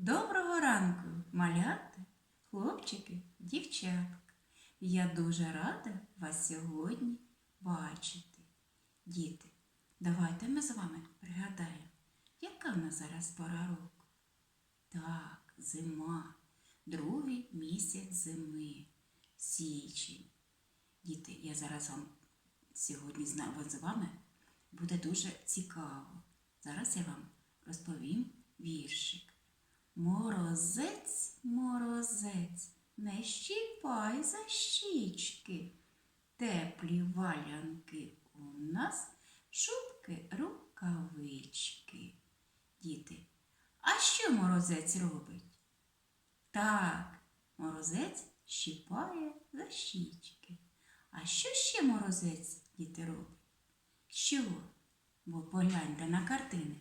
Доброго ранку, малята, хлопчики, дівчатка. Я дуже рада вас сьогодні бачити. Діти, давайте ми з вами пригадаємо, яка в нас зараз пора року. Так, зима, другий місяць зими, січень. Діти, я зараз вам сьогодні з нами- з вами буде дуже цікаво. Зараз я вам розповім віршик. Морозець, морозець, не щіпай за щічки. Теплі валянки у нас, шубки, рукавички. Діти, а що морозець робить? Так, морозець щіпає за щічки. А що ще морозець, діти, робить? Що? Бо погляньте на картини.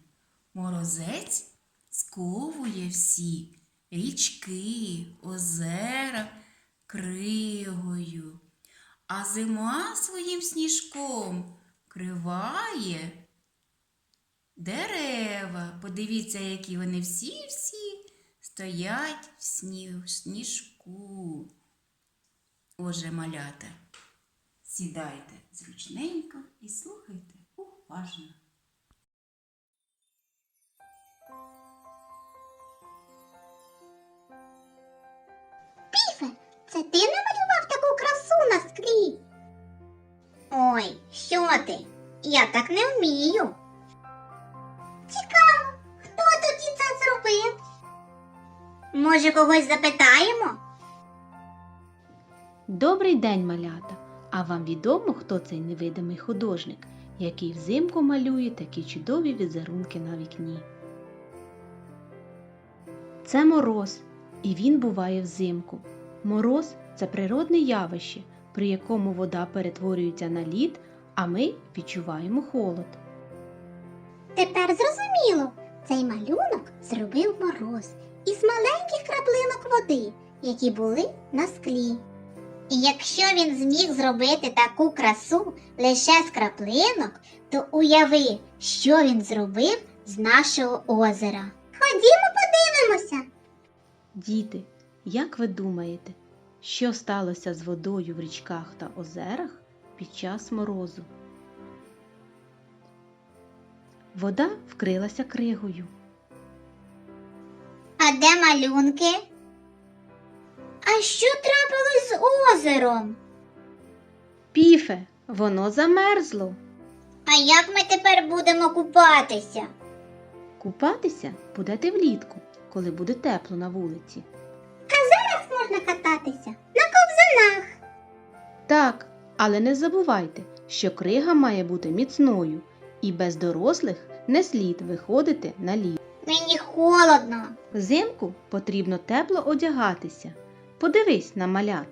Морозець сковує всі річки, озера кригою, а зима своїм сніжком криває дерева. Подивіться, які вони всі-всі стоять в сніжку. Отже, малята, сідайте зручненько і слухайте уважно. Це ти намалював таку красу на склі? Ой, що ти? Я так не вмію. Цікаво, хто тоді це зробив? Може, когось запитаємо? Добрий день, малята! А вам відомо, хто цей невидимий художник, який взимку малює такі чудові візерунки на вікні? Це мороз, і він буває взимку. Мороз це природне явище, при якому вода перетворюється на лід, а ми відчуваємо холод. Тепер зрозуміло, цей малюнок зробив мороз із маленьких краплинок води, які були на склі. І якщо він зміг зробити таку красу лише з краплинок, то уяви, що він зробив з нашого озера. Ходімо подивимося. Діти, як ви думаєте, що сталося з водою в річках та озерах під час морозу? Вода вкрилася кригою. А де малюнки? А що трапилось з озером? Піфе, воно замерзло. А як ми тепер будемо купатися? Купатися будете влітку, коли буде тепло на вулиці. Зараз можна кататися на ковзанах. Так, але не забувайте, що крига має бути міцною, і без дорослих не слід виходити на лід. Мені холодно. Взимку потрібно тепло одягатися. Подивись на малят.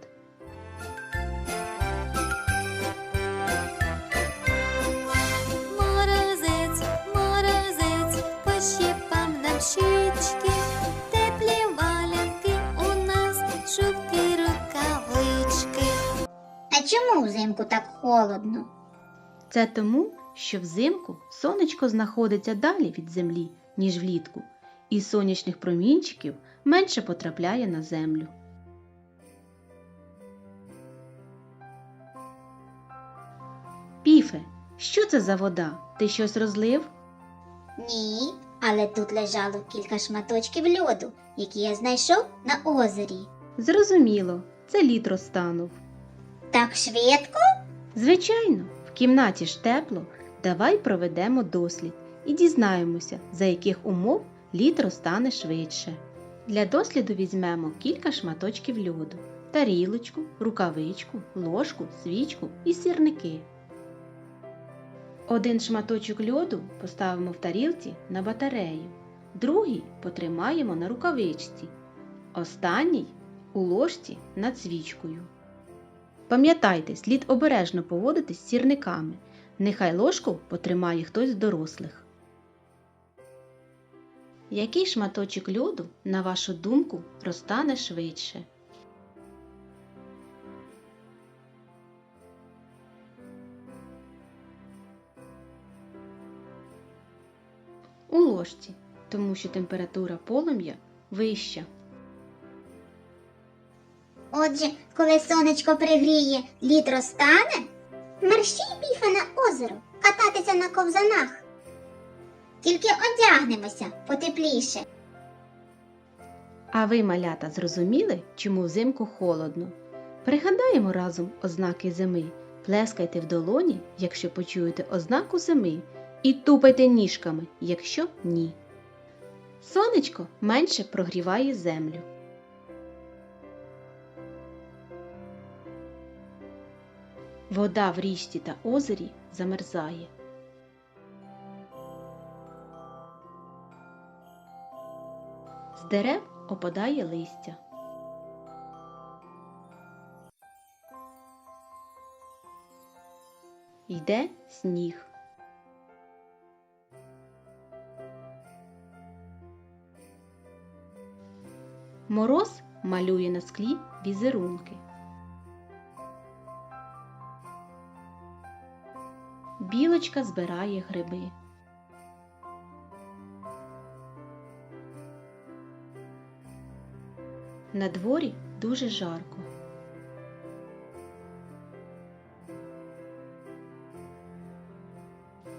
А чому взимку так холодно? Це тому, що взимку сонечко знаходиться далі від землі, ніж влітку, і сонячних промінчиків менше потрапляє на землю. Піфе, що це за вода? Ти щось розлив? Ні, але тут лежало кілька шматочків льоду, які я знайшов на озері. Зрозуміло, це лід розтанув. Так швидко? Звичайно, в кімнаті ж тепло. Давай проведемо дослід і дізнаємося, за яких умов лід розтане швидше. Для досліду візьмемо кілька шматочків льоду, тарілочку, рукавичку, ложку, свічку і сірники. Один шматочок льоду поставимо в тарілці на батарею, другий потримаємо на рукавичці, останній у ложці над свічкою. Пам'ятайте, слід обережно поводитись з сірниками. Нехай ложку потримає хтось з дорослих. Який шматочок льоду, на вашу думку, розтане швидше? У ложці, тому що температура полум'я вища. Отже, коли сонечко пригріє, лід розтане, мерщій біфа на озеро кататися на ковзанах. Тільки одягнемося потепліше. А ви, малята, зрозуміли, чому взимку холодно? Пригадаємо разом ознаки зими. Плескайте в долоні, якщо почуєте ознаку зими, і тупайте ніжками, якщо ні. Сонечко менше прогріває землю. Вода в річці та озері замерзає. З дерев опадає листя. Йде сніг. Мороз малює на склі візерунки. Білочка збирає гриби. На дворі дуже жарко.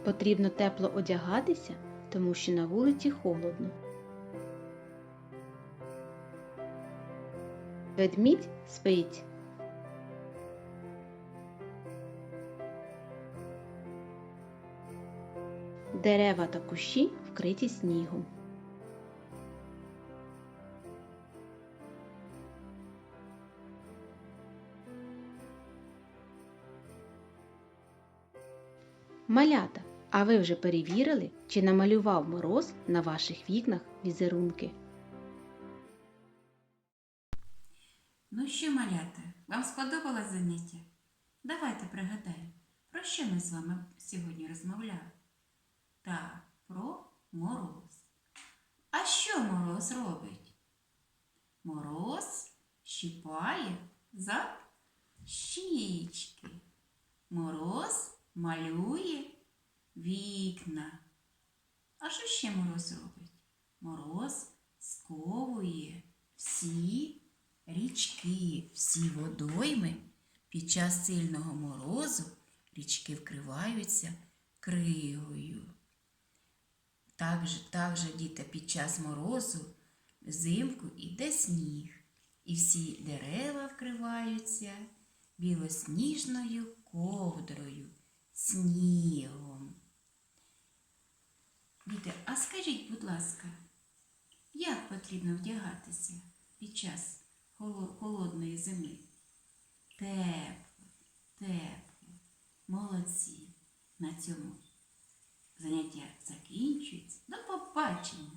Потрібно тепло одягатися, тому що на вулиці холодно. Ведмідь спить. Дерева та кущі вкриті снігом. Малята, а ви вже перевірили, чи намалював мороз на ваших вікнах візерунки? Ну що, малята, вам сподобалось заняття? Давайте пригадаємо, про що ми з вами сьогодні розмовляли? Так, про мороз. А що мороз робить? Мороз щіпає за щічки. Мороз малює вікна. А що ще мороз робить? Мороз сковує всі річки, всі водойми. Під час сильного морозу річки вкриваються кригою. Так же, так же, діти, під час морозу взимку іде сніг, і всі дерева вкриваються білосніжною ковдрою, снігом. Діти, а скажіть, будь ласка, як потрібно вдягатися під час холодної зими? Тепло, тепло, молодці. На цьому заняття закінчується. До побачення!